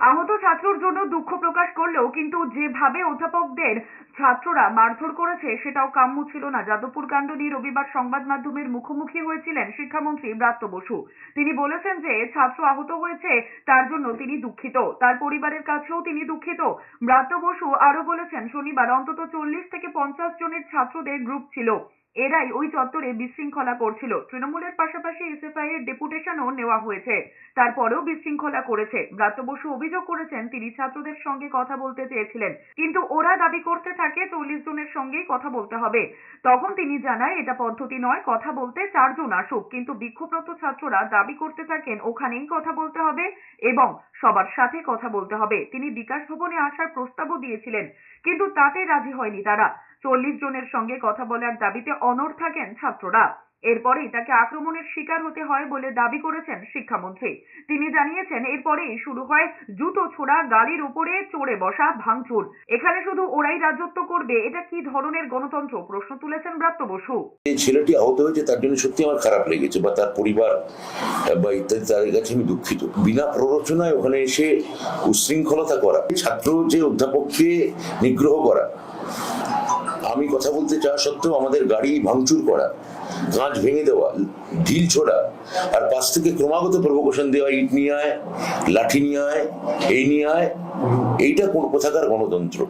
আহত ছাত্রর জন্য দুঃখ প্রকাশ করলেও কিন্তু যেভাবে অধ্যাপকদের ছাত্ররা মারধর করেছে সেটাও কাম্য ছিল না। যাদবপুর কাণ্ড নিয়ে রবিবার সংবাদ মাধ্যমের মুখোমুখি হয়েছিলেন শিক্ষামন্ত্রী ব্রাত্য বসু। তিনি বলেছেন যে ছাত্র আহত হয়েছে, তার জন্য তিনি দুঃখিত, তার পরিবারের কাছেও তিনি দুঃখিত। ব্রাত্য বসু আরও বলেছেন, শনিবার অন্তত চল্লিশ থেকে পঞ্চাশ জনের ছাত্রদের গ্রুপ ছিল। এরাই ওই চত্বরে বিশৃঙ্খলা করছিল। তৃণমূলের পাশাপাশি এসএফআই এর ডেপুটেশনও নেওয়া হয়েছে। তারপরেও বিশৃঙ্খলা করেছে। ব্রাত্য বসু অভিযোগ করেছেন তিনি ছাত্রদের সঙ্গে কথা বলতে চেয়েছিলেন। কিন্তু ওরা দাবি করতে থাকে চল্লিশ জনের সঙ্গেই কথা বলতে হবে। তখন তিনি জানায়, এটা পদ্ধতি নয়, কথা বলতে চারজন আসুক। কিন্তু বিক্ষোভরত ছাত্ররা দাবি করতে থাকেন, ওখানেই কথা বলতে হবে এবং সবার সাথে কথা বলতে হবে। তিনি বিকাশ ভবনে আসার প্রস্তাবও দিয়েছিলেন। কিন্তু তাতে রাজি হয়নি তারা। চল্লিশ জনের সঙ্গে কথা বলার দাবিতে অনড় থাকেন ছাত্ররা। এরপরেই তাকে আক্রমণের শিকার হতে হয় বলে দাবি করেছেন শিক্ষামন্ত্রী। তিনি জানিয়েছেন, এরপরেই শুরু হয় জুতো ছোড়া গাড়ির উপরে চড়ে বসা, ভাঙচুর। এখানে শুধু ওরাই রাজত্ব করবে, এটা কি ধরনের গণতন্ত্র? প্রশ্ন তুলেছেন ব্রাত্য বসু। এই ছেলেটি আহত হয়েছে, তার জন্য সত্যি আমার খারাপ লেগেছে বা তার পরিবার, বা ইত্যাদি, তাদের কাছে আমি দুঃখিত। বিনা প্ররোচনায় ওখানে এসে উশৃঙ্খলতা করা, ছাত্র যে অধ্যাপককে নিগ্রহ করা আমি কথা বলতে চাওয়া সত্ত্বেও আমাদের গাড়ি ভাঙচুর করা, কাঁচ ভেঙে দেওয়া, ঢিল ছোড়া, আর পাশ থেকে ক্রমাগত প্রভোকেশন দেওয়া, ইট নিয়ে আয়, লাঠি নিয়ে আয়, এই নিয়ে আয়, এইটা কোন কোথাকার গণতন্ত্র।